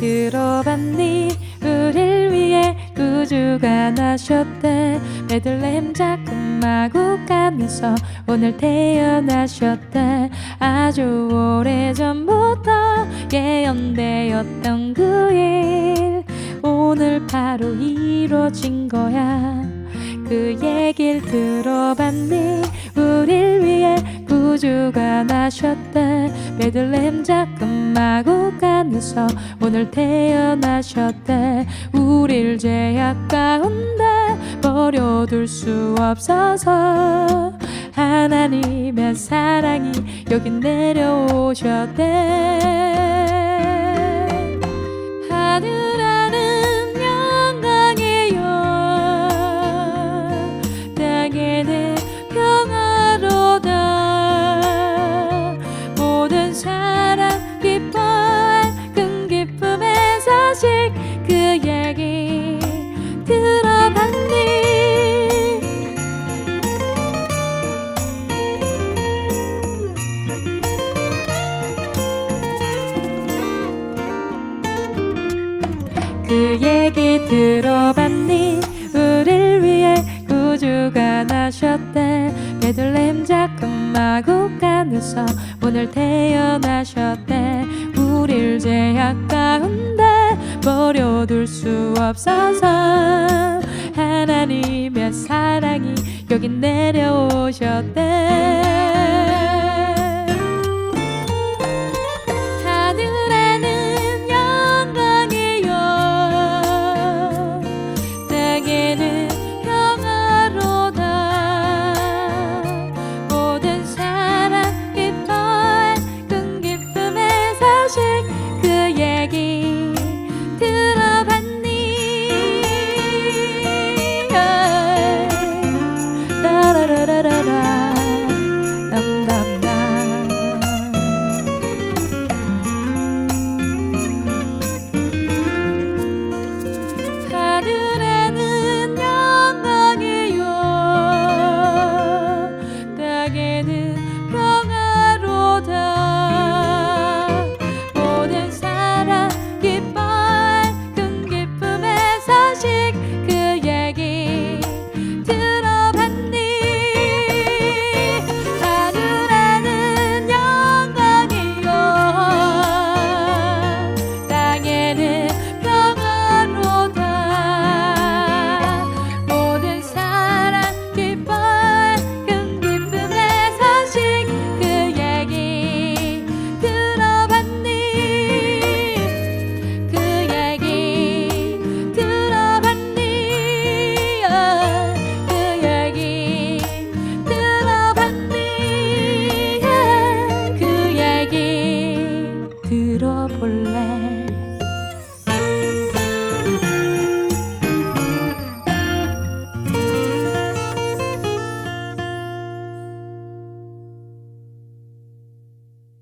들어봤니? 우릴 위해 구주가 나셨대. 베들레헴 작은 마국간에서 오늘 태어나셨대. 아주 오래전부터 예언되었던 그 일. 오늘 바로 이루어진 거야. 그 얘길 들어봤니? 우릴 위해 구주가 나셨대 베들레헴 작은 마국간에서 오늘 태어나셨대. 우릴 죄악 가운데 버려둘 수 없어서 하나님의 사랑이 여기 내려오셨대 그 얘기 들어봤니? 우릴 위해 구주가 나셨대. 베들레헴 작은 마국간에서 오늘 태어나셨대. 우릴 죄악 가운데 버려둘 수 없어서 하나님의 사랑이 여기 내려오셨대 들어볼래?